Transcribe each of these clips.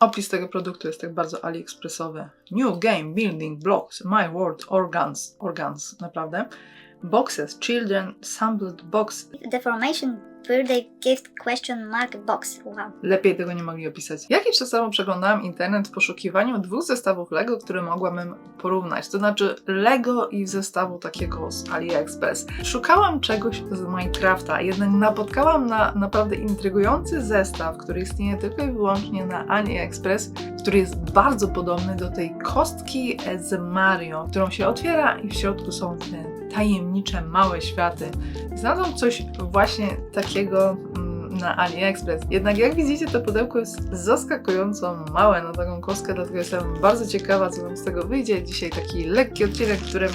Opis tego produktu jest tak bardzo AliExpressowy. New Game Building Blocks, My World Organs. Organs, naprawdę. Boxes, Children, Sampled Box. Deformation birthday gift question mark box. Wow. Lepiej tego nie mogli opisać. Jakiś czas temu przeglądałem internet w poszukiwaniu dwóch zestawów Lego, które mogłabym porównać. To znaczy Lego i zestawu takiego z AliExpress. Szukałam czegoś z Minecrafta, jednak napotkałam na naprawdę intrygujący zestaw, który istnieje tylko i wyłącznie na AliExpress, który jest bardzo podobny do tej kostki z Mario, którą się otwiera i w środku są te tajemnicze małe światy. Znalazłam coś właśnie takiego mm, na AliExpress. Jednak jak widzicie, to pudełko jest zaskakująco małe na taką kostkę, dlatego jestem bardzo ciekawa, co nam z tego wyjdzie. Dzisiaj taki lekki odcinek, w którym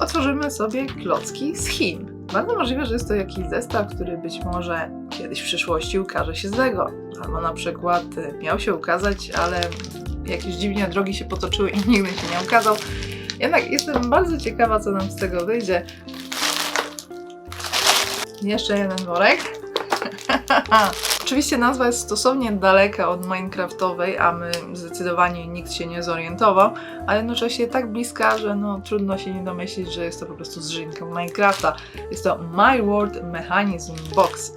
otworzymy sobie klocki z Chin. Bardzo możliwe, że jest to jakiś zestaw, który być może kiedyś w przyszłości ukaże się z Lego. Albo na przykład miał się ukazać, ale jakieś dziwnie drogi się potoczyły i nigdy się nie ukazał. Jednak jestem bardzo ciekawa, co nam z tego wyjdzie. Jeszcze jeden worek. Oczywiście nazwa jest stosownie daleka od Minecraftowej, a my zdecydowanie nikt się nie zorientował, ale jednocześnie tak bliska, że no trudno się nie domyślić, że jest to po prostu zżynka Minecrafta. Jest to My World Mechanism Box.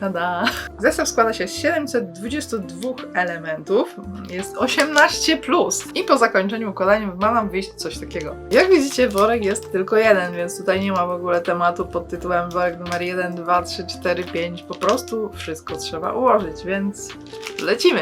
Tada! Zestaw składa się z 722 elementów, jest 18 plus i po zakończeniu układania ma nam wyjść coś takiego. Jak widzicie, worek jest tylko jeden, więc tutaj nie ma w ogóle tematu pod tytułem worek numer 1, 2, 3, 4, 5. Po prostu wszystko trzeba ułożyć, więc lecimy!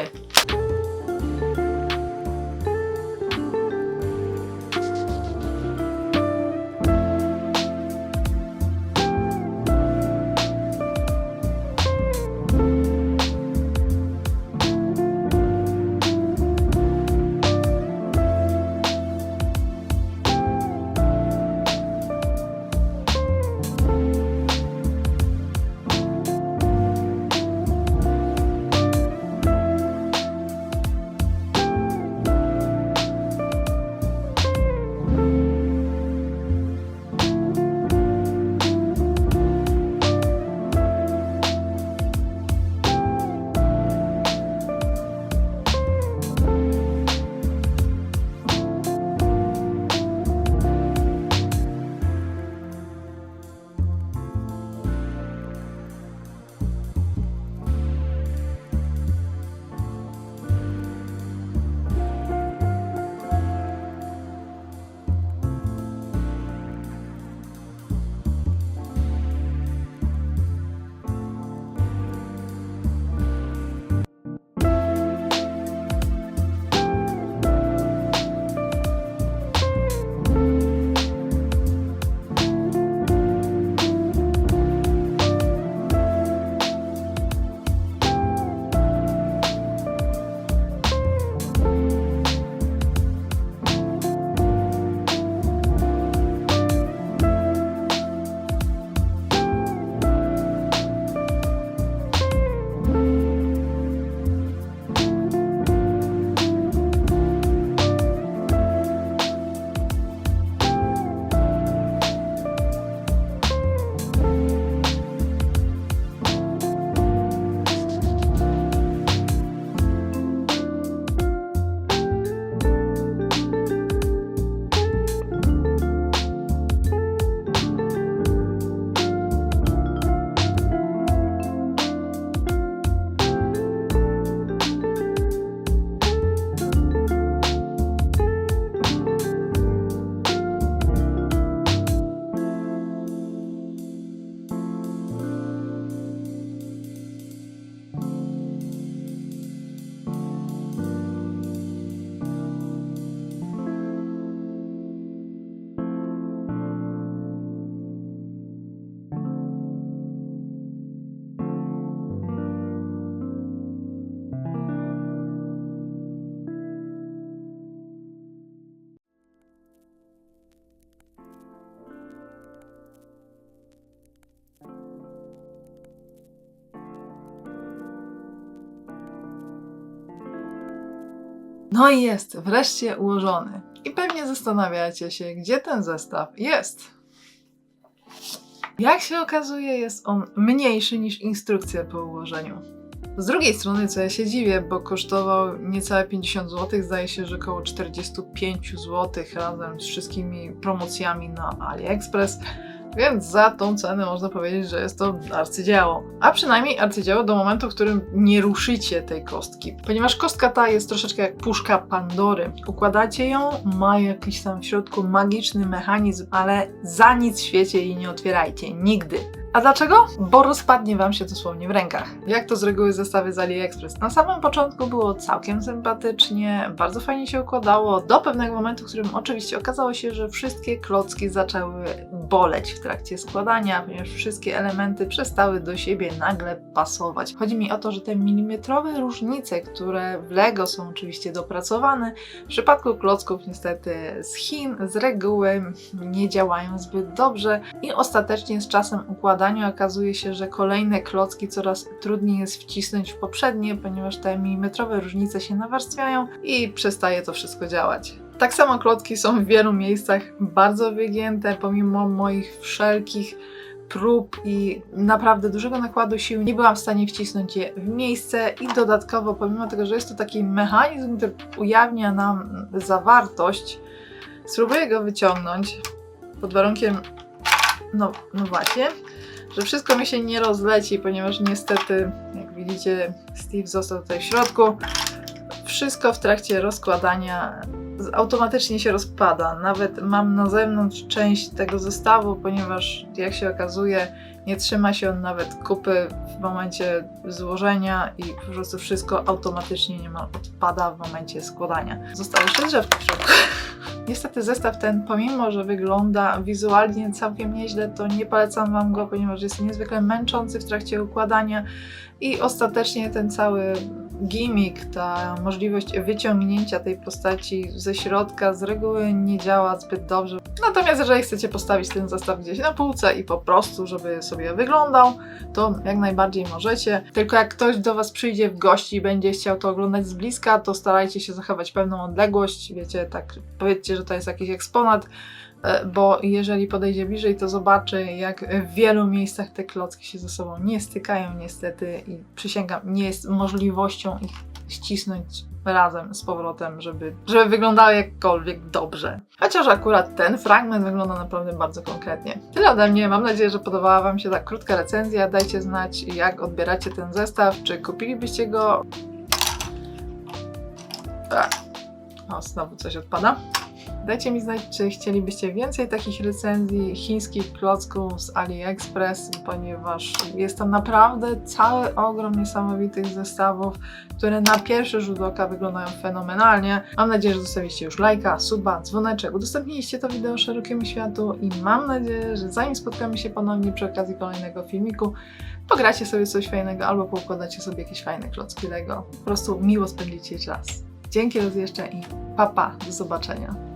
No i jest, wreszcie ułożony. I pewnie zastanawiacie się, gdzie ten zestaw jest. Jak się okazuje, jest on mniejszy niż instrukcja po ułożeniu. Z drugiej strony, co ja się dziwię, bo kosztował niecałe 50 zł, zdaje się, że około 45 zł razem z wszystkimi promocjami na AliExpress. Więc za tą cenę można powiedzieć, że jest to arcydzieło. A przynajmniej arcydzieło do momentu, w którym nie ruszycie tej kostki. Ponieważ kostka ta jest troszeczkę jak puszka Pandory. Układacie ją, ma jakiś tam w środku magiczny mechanizm, ale za nic w świecie jej nie otwierajcie. Nigdy. A dlaczego? Bo rozpadnie Wam się dosłownie w rękach. Jak to z reguły zestawy z AliExpress. Na samym początku było całkiem sympatycznie, bardzo fajnie się układało, do pewnego momentu, w którym oczywiście okazało się, że wszystkie klocki zaczęły boleć w trakcie składania, ponieważ wszystkie elementy przestały do siebie nagle pasować. Chodzi mi o to, że te milimetrowe różnice, które w Lego są oczywiście dopracowane, w przypadku klocków niestety z Chin z reguły nie działają zbyt dobrze i ostatecznie z czasem układania okazuje się, że kolejne klocki coraz trudniej jest wcisnąć w poprzednie, ponieważ te milimetrowe różnice się nawarstwiają i przestaje to wszystko działać. Tak samo klocki są w wielu miejscach bardzo wygięte, pomimo moich wszelkich prób i naprawdę dużego nakładu sił nie byłam w stanie wcisnąć je w miejsce i dodatkowo pomimo tego, że jest to taki mechanizm, który ujawnia nam zawartość, spróbuję go wyciągnąć pod warunkiem, no, no właśnie, że wszystko mi się nie rozleci, ponieważ niestety, jak widzicie, Steve został tutaj w środku. Wszystko w trakcie rozkładania automatycznie się rozpada. Nawet mam na zewnątrz część tego zestawu, ponieważ jak się okazuje, nie trzyma się on nawet kupy w momencie złożenia i po prostu wszystko automatycznie niemal odpada w momencie składania. Zostało jeszcze drzewko w środku. Niestety zestaw ten, pomimo że wygląda wizualnie całkiem nieźle, to nie polecam Wam go, ponieważ jest niezwykle męczący w trakcie układania i ostatecznie ten cały gimmick, ta możliwość wyciągnięcia tej postaci ze środka z reguły nie działa zbyt dobrze. Natomiast jeżeli chcecie postawić ten zestaw gdzieś na półce i po prostu, żeby sobie wyglądał, to jak najbardziej możecie. Tylko jak ktoś do Was przyjdzie w gości i będzie chciał to oglądać z bliska, to starajcie się zachować pewną odległość. Wiecie, tak powiedzcie, że to jest jakiś eksponat, bo jeżeli podejdzie bliżej, to zobaczy, jak w wielu miejscach te klocki się ze sobą nie stykają niestety i przysięgam, nie jest możliwością ich ścisnąć razem z powrotem, żeby, żeby wyglądały jakkolwiek dobrze. Chociaż akurat ten fragment wygląda naprawdę bardzo konkretnie. Tyle ode mnie. Mam nadzieję, że podobała Wam się ta krótka recenzja. Dajcie znać, jak odbieracie ten zestaw. Czy kupilibyście go? Tak. O, znowu coś odpada. Dajcie mi znać, czy chcielibyście więcej takich recenzji chińskich klocków z AliExpress, ponieważ jest tam naprawdę cały ogrom niesamowitych zestawów, które na pierwszy rzut oka wyglądają fenomenalnie. Mam nadzieję, że zostawiliście już lajka, suba, dzwoneczek, udostępniliście to wideo szerokiemu światu i mam nadzieję, że zanim spotkamy się ponownie przy okazji kolejnego filmiku, pogracie sobie coś fajnego albo poukładacie sobie jakieś fajne klocki Lego. Po prostu miło spędzicie czas. Dzięki raz jeszcze i papa, pa, do zobaczenia.